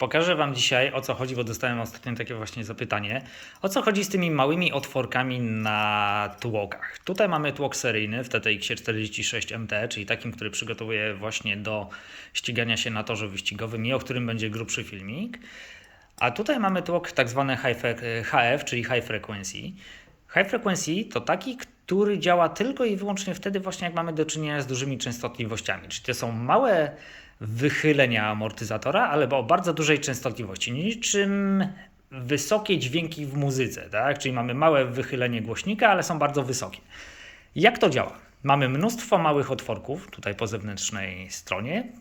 Pokażę Wam dzisiaj o co chodzi, bo dostałem ostatnio takie właśnie zapytanie. O co chodzi z tymi małymi otworkami na tłokach? Tutaj mamy tłok seryjny w TTX 46 MT, czyli takim, który przygotowuję właśnie do ścigania się na torze wyścigowym i o którym będzie grubszy filmik. A tutaj mamy tłok tak zwany HF, czyli High Frequency. High Frequency to taki, który działa tylko i wyłącznie wtedy właśnie jak mamy do czynienia z dużymi częstotliwościami. Czyli to są małe wychylenia amortyzatora, ale o bardzo dużej częstotliwości, niczym wysokie dźwięki w muzyce, tak? Czyli mamy małe wychylenie głośnika, ale są bardzo wysokie. Jak to działa? Mamy mnóstwo małych otworków tutaj po zewnętrznej stronie,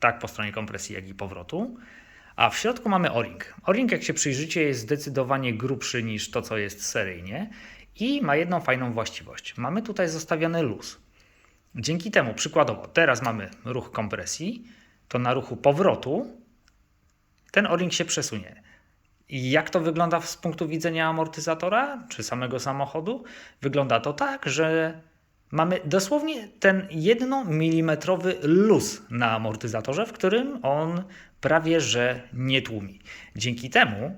tak po stronie kompresji, jak i powrotu. A w środku mamy O-ring. O-ring, jak się przyjrzycie, jest zdecydowanie grubszy niż to, co jest seryjnie i ma jedną fajną właściwość. Mamy tutaj zostawiony luz. Dzięki temu, przykładowo, teraz mamy ruch kompresji, to na ruchu powrotu ten O-ring się przesunie. I jak to wygląda z punktu widzenia amortyzatora czy samego samochodu? Wygląda to tak, że mamy dosłownie ten 1 mm luz na amortyzatorze, w którym on prawie że nie tłumi. Dzięki temu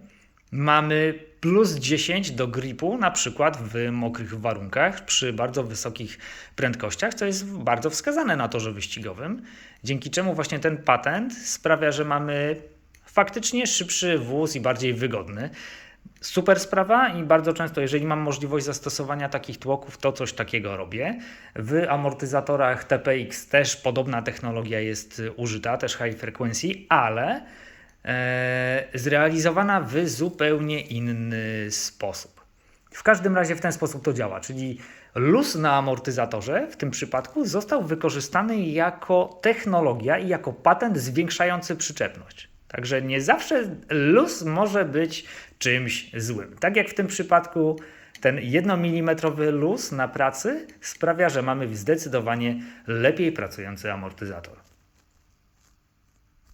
mamy plus 10 do gripu, na przykład w mokrych warunkach, przy bardzo wysokich prędkościach, co jest bardzo wskazane na torze wyścigowym. Dzięki czemu właśnie ten patent sprawia, że mamy faktycznie szybszy wóz i bardziej wygodny. Super sprawa i bardzo często, jeżeli mam możliwość zastosowania takich tłoków, to coś takiego robię. W amortyzatorach TPX też podobna technologia jest użyta, też high frequency, ale zrealizowana w zupełnie inny sposób. W każdym razie w ten sposób to działa, czyli luz na amortyzatorze w tym przypadku został wykorzystany jako technologia i jako patent zwiększający przyczepność. Także nie zawsze luz może być czymś złym. Tak jak w tym przypadku ten 1 mm luz na pracy sprawia, że mamy zdecydowanie lepiej pracujący amortyzator.